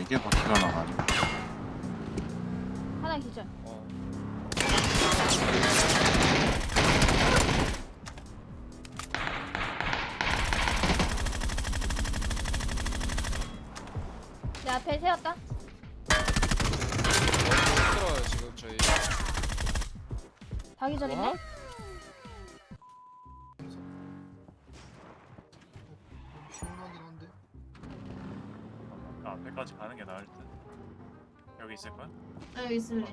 이게 바퀴가 나가네. 하나 기절. 어. 내 앞에 세웠다. 힘들어요 지금 저희. 다 기절이네. 뭐? 아, 앞에까지 가는 게 나을 듯. 여기 있을 거야? 나 여기 있을래.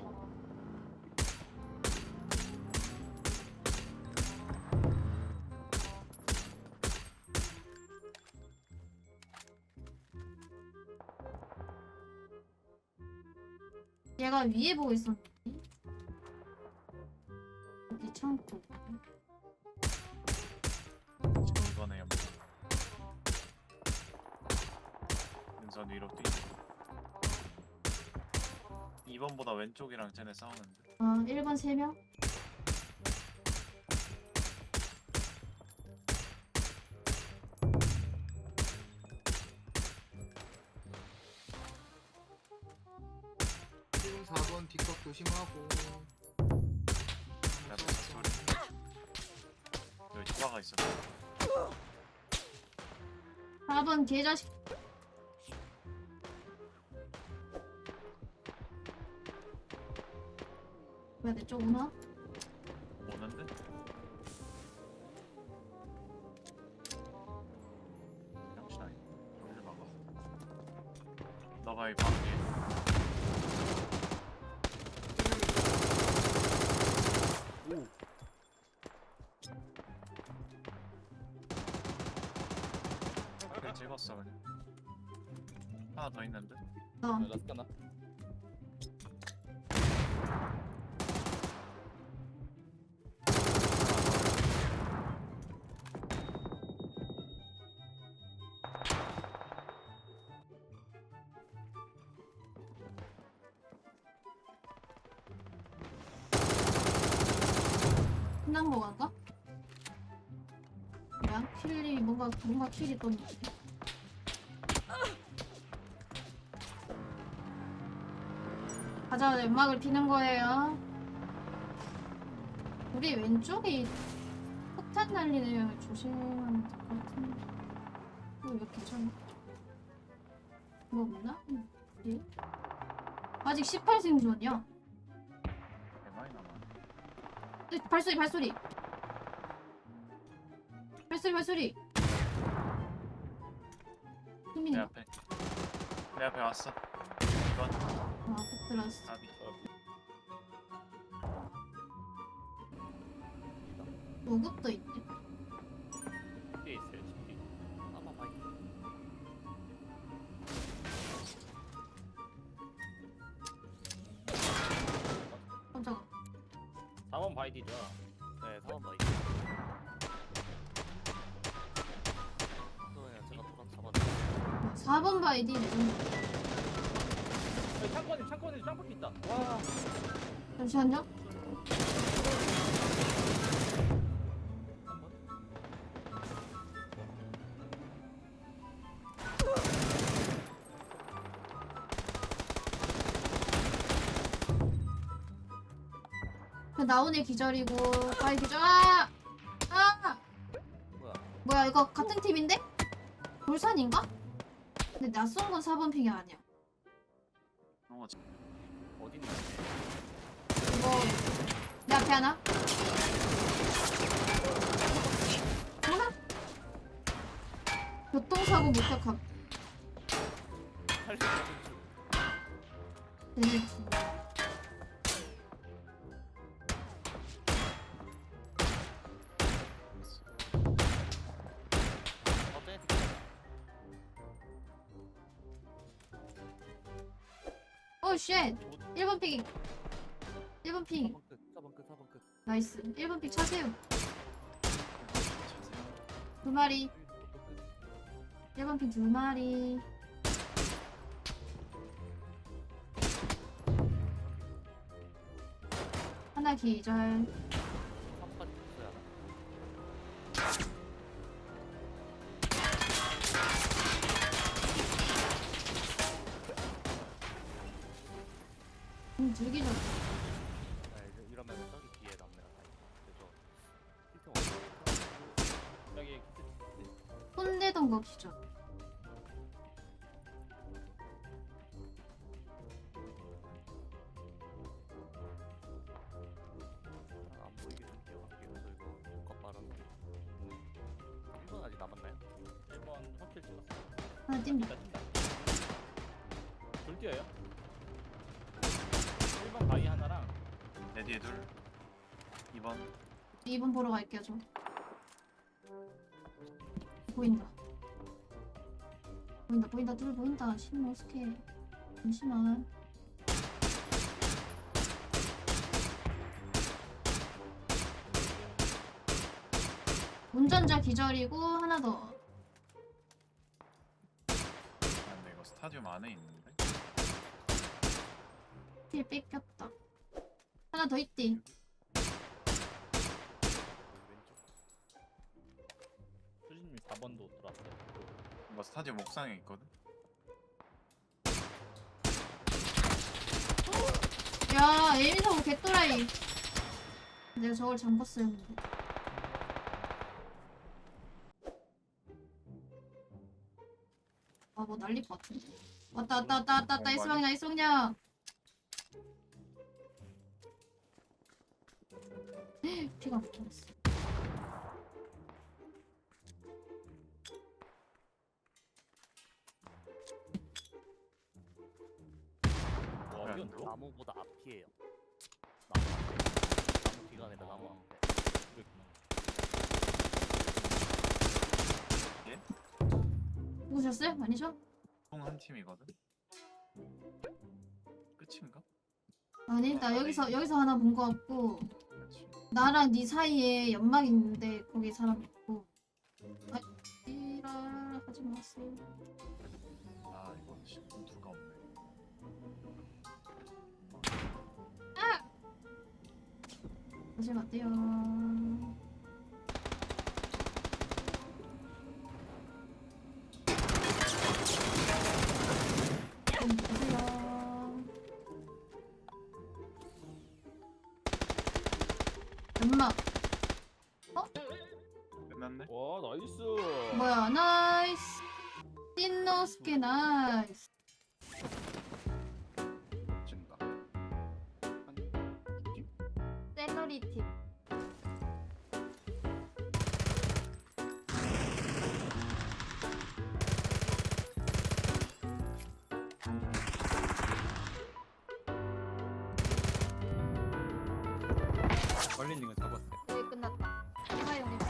얘가 위에 보고 있었는데. 여기 창고. 능선 위로 뛰. 2번보다 왼쪽이랑 쟤네 싸우는데. 아, 1번 3명? 지금 4번 뒷각 조심하고 내가 소리. 여기 추가가 있어. 4번 개자식. 왜내쪽 오나? 오는데? 역시 아니. 여기를 막아. 너가 이 방에. 그래 찍었어 그냥. 하나 더 있는데. 어. 라스카나. 끝난 거 같나? 뭐야? 킬이 뭔가 뭔가 킬이 떴는데. 가자 연막을 피는 거예요. 우리 왼쪽이 폭탄 날리네요. 조심하면 될 것 같은데. 어, 이거 괜찮아. 뭐 없나? 응, 어디? 아직 18 생존이야. 발소리 발소리 발소리 발소리 내 힘이네 앞에. 내 앞에 왔어. 이번 아 앞에 들어왔어 답이. 보급도 있네 4번 바이디죠. 네, 4번 바이디. 그러면 제가 도랑 잡았네. 4번 바이디 여기 창고에 창고에 짱박이 있다. 와. 잠시만요 나온애 기절이고 바이 기절 아! 아! 뭐야? 뭐야 이거 같은 팀인데? 돌산인가? 근데 나쏜건 4번 핑이 아니야 어, 지- 어디 있냐? 이거 내 앞에 하나 뭐야? 교통사고 목격함 있는 얘네 쉣! 1번 픽 1번 픽 4번 끝. 4번 끝. 4번 끝. 나이스 1번 픽 차세요. 두 마리 1번 픽두 마리 하나 기절 들기죠. 아, 이제 이러면 저기 뒤에 남네가 다 있어. 그래서 없어. 여기 손대던 거 기죠. 안 보이게 좀 뛰어갈게요. 저 이거 효과 빠른. 1번 아직 남았나요? 1번 확킬 찍었어. 하나 뛴다. 뛴다 뛴다. 둘 뛰어요. 1번 바위 하나랑 내 뒤에 둘 2번 2번 보러 갈게요, 저. 보인다. 보인다, 보인다, 둘 보인다. 신호 스케. 잠시만. 운전자 기절이고 하나 더. 아, 근데 이거 스타디움 안에 있는데 필 뺏겼다. 하나 더 있디. 수진님 4번도 들어왔어요. 스타디움 옥상에 있거든 야, 에미사고 개또라이. 내가 저걸 잠궜어야 했는데. 아, 뭐것 같은데. 왔다, 왔다, 왔다, 왔다, 왔다. 이스방이야, 이스방이야. 피가 묻혀졌어. 와 네. 이건 뭐? 나무보다 앞이에요. 나무 앞에. 나무 뒤가 아니라 나무 어. 앞에. 그렇구나. 누구셨어요? 아니죠? 총한 팀이거든 끝인가? 아니, 나 여기서, 여기서 하나 본 거 같고. 나랑 네 사이에 연막 있는데 거기 사람 있고. 아 이라 하지 마세요. 아 이거 씨, 누가 없네. 다시 갈게요 연막 끝났네? 와 나이스. 뭐야 나이스. 띵노스케 나이스. 진다. 샐러리 팁 얼린님은 잡았어요. 거의 끝났다. 정말 용님.